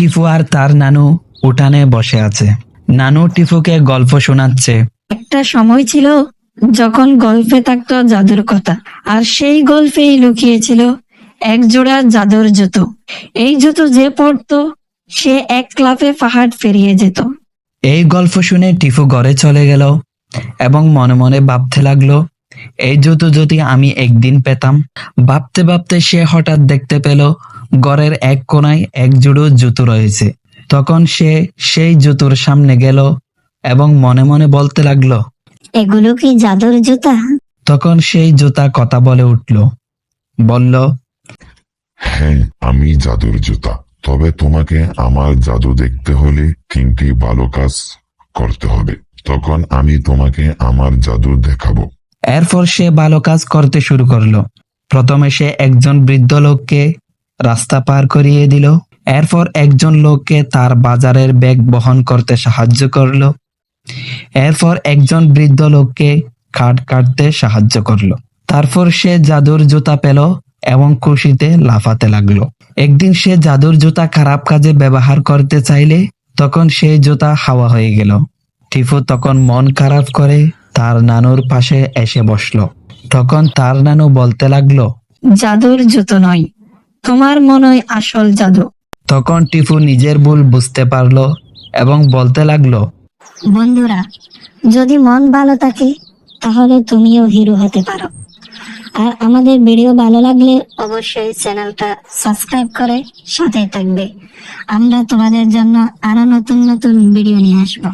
টিফু আর তার নানু উঠানে বসে আছে। নানু টিফুকে গল্প শোনাচ্ছে। একটা সময় ছিল যখন গল্পে থাকতো জাদুর কথা আর সেই গল্পেই লুকিয়েছিল এক জোড়া জাদুর জুতো। এই জুতো যে পড়তো সে এক ক্লাপে পাহাড় পেরিয়ে যেত। এই গল্প শুনে টিফু ঘরে চলে গেল এবং মনে মনে ভাবতে লাগল এই জুতো যদি আমি একদিন পেতাম। ভাবতে ভাবতে সে হঠাৎ দেখতে পেল ঘরের এক কোনায় এক জোড়ো জুতো রয়েছে। তখন সে সেই জুতোর সামনে গেল এবং মনে মনে বলতে লাগল এগুলো কি জাদুর জুতা? তখন সেই জুতা কথা বলে উঠল বলল হ্যাঁ আমি জাদুর জুতা। তবে তোমাকে আমার জাদু দেখতে হলে তিনটি ভালো কাজ করতে হবে। তখন আমি তোমাকে আমার জাদু দেখাবো। এরপর সে ভালো কাজ করতে শুরু করল। প্রথমে সে একজন বৃদ্ধ লোককে রাস্তা পার করিয়ে দিল। এরপর একজন লোককে তার বাজারের ব্যাগ বহন করতে সাহায্য করল। এরপর একজন বৃদ্ধ লোককে খাট কাটতে সাহায্য করল। তারপর সে জাদুর জুতা পেল এবং খুশিতে লাফাতে লাগল। একদিন সে জাদুর জুতা খারাপ কাজে ব্যবহার করতে চাইলে তখন সেই জুতা হাওয়া হয়ে গেল। টিফু তখন মন খারাপ করে তার নানুর পাশে এসে বসল। তখন তার নানু বলতে লাগল, জাদুর জুতো নয় তোমার মনই আসল জাদু। তখন টিফু নিজের ভুল বুঝতে পারল এবং বলতে লাগল বন্ধুরা যদি মন ভালো থাকে তাহলে তুমিও হিরো হতে পারো। আর আমাদের ভিডিও ভালো লাগলে অবশ্যই চ্যানেলটা সাবস্ক্রাইব করে সাথে থাকবে। আমরা তোমাদের জন্য আরও নতুন নতুন ভিডিও নিয়ে আসব।